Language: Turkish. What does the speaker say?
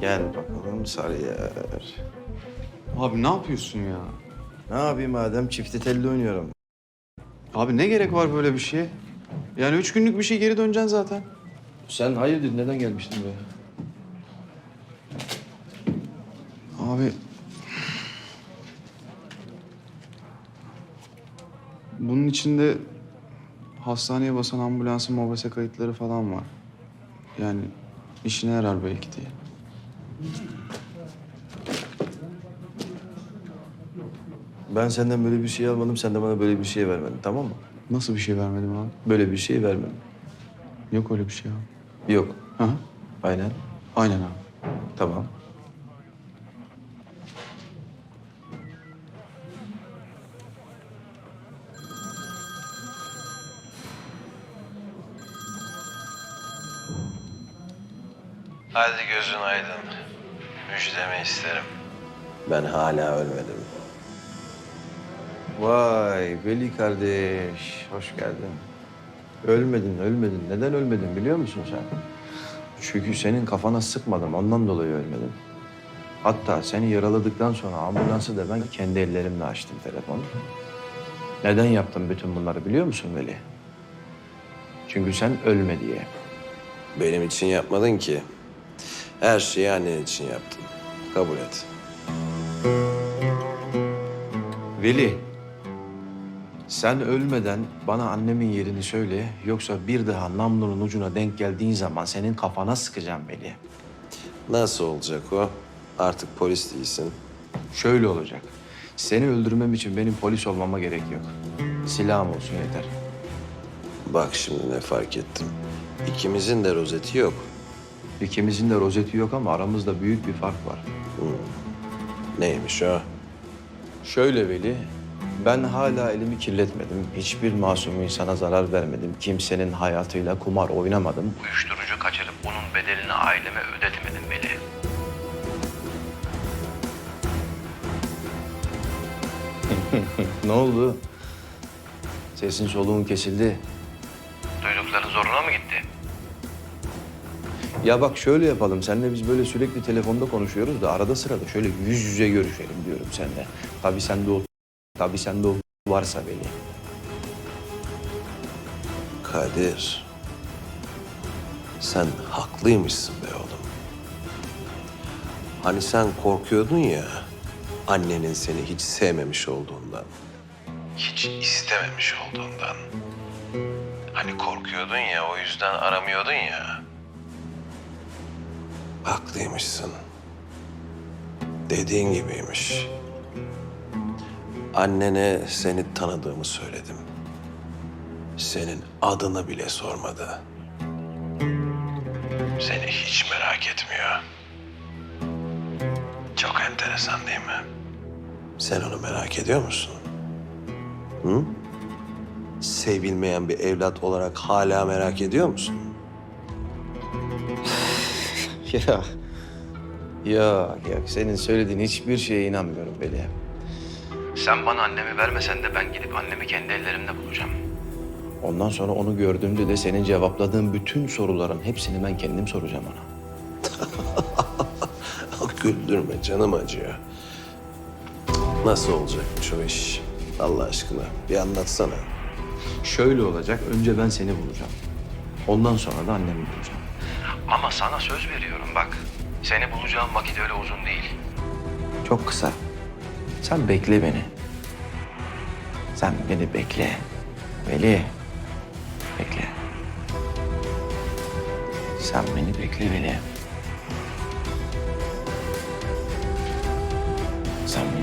Gel bakalım Sarıyer. Abi ne yapıyorsun ya? Ne yapayım madem çifte telli oynuyorum. Abi ne gerek var böyle bir şeye? Yani üç günlük bir şey geri döneceksin zaten. Sen hayırdır neden gelmiştin buraya? Abi... Bunun içinde hastaneye basan ambulansın mobese kayıtları falan var. Yani işine yarar belki diye. Ben senden böyle bir şey almadım, sen de bana böyle bir şey vermedin tamam mı? Nasıl bir şey vermedim abi? Böyle bir şey vermedim. Yok öyle bir şey abi. Yok. Hı hı. Aynen. Aynen abi. Tamam. Hadi gözün aydın. Müjdemi isterim. Ben hala ölmedim. Vay Veli kardeş, hoş geldin. Ölmedin, ölmedin. Neden ölmedin biliyor musun sen? Çünkü senin kafana sıkmadım, ondan dolayı ölmedin. Hatta seni yaraladıktan sonra ambulansı da ben kendi ellerimle açtım telefonu. Neden yaptım bütün bunları biliyor musun Veli? Çünkü sen ölme diye. Benim için yapmadın ki. Her şeyi annen için yaptın. Kabul et. Veli, sen ölmeden bana annemin yerini söyle. Yoksa bir daha namlunun ucuna denk geldiğin zaman senin kafana sıkacağım Veli. Nasıl olacak o? Artık polis değilsin. Şöyle olacak. Seni öldürmem için benim polis olmama gerek yok. Silahım olsun yeter. Bak şimdi ne fark ettim. İkimizin de rozeti yok. İkimizin de rozeti yok ama aramızda büyük bir fark var. Neymiş o? Şöyle Veli, ben hala elimi kirletmedim. Hiçbir masum insana zarar vermedim. Kimsenin hayatıyla kumar oynamadım. Uyuşturucu kaçırıp bunun bedelini aileme ödetmedim Veli. Ne oldu? Sesin soluğun kesildi. Duydukların zoruna? Ya bak şöyle yapalım. Seninle biz böyle sürekli telefonda konuşuyoruz da arada sırada şöyle yüz yüze görüşelim diyorum seninle. Tabii sende o tabii sende o varsa Veli. Kadir. Sen haklıymışsın be oğlum. Hani sen korkuyordun ya annenin seni hiç sevmemiş olduğundan. Hiç istememiş olduğundan. Hani korkuyordun ya o yüzden aramıyordun ya. Haklıymışsın. Dediğin gibiymiş. Annene seni tanıdığımı söyledim. Senin adını bile sormadı. Seni hiç merak etmiyor. Çok enteresan değil mi? Sen onu merak ediyor musun? Hı? Sevilmeyen bir evlat olarak hala merak ediyor musun? Ya. Ya, ya senin söylediğin hiçbir şeye inanmıyorum Veli. Sen bana annemi vermesen de ben gidip annemi kendi ellerimle bulacağım. Ondan sonra onu gördüğümde de senin cevapladığın bütün soruların hepsini ben kendim soracağım ona. Güldürme canım acıyor. Nasıl olacakmış o iş? Allah aşkına bir anlatsana. Şöyle olacak, önce ben seni bulacağım. Ondan sonra da annemi bulacağım. Ama sana söz veriyorum bak. Seni bulacağım vakit öyle uzun değil. Çok kısa. Sen bekle beni. Sen beni bekle. Veli. Bekle. Sen beni bekle Veli. Sen beni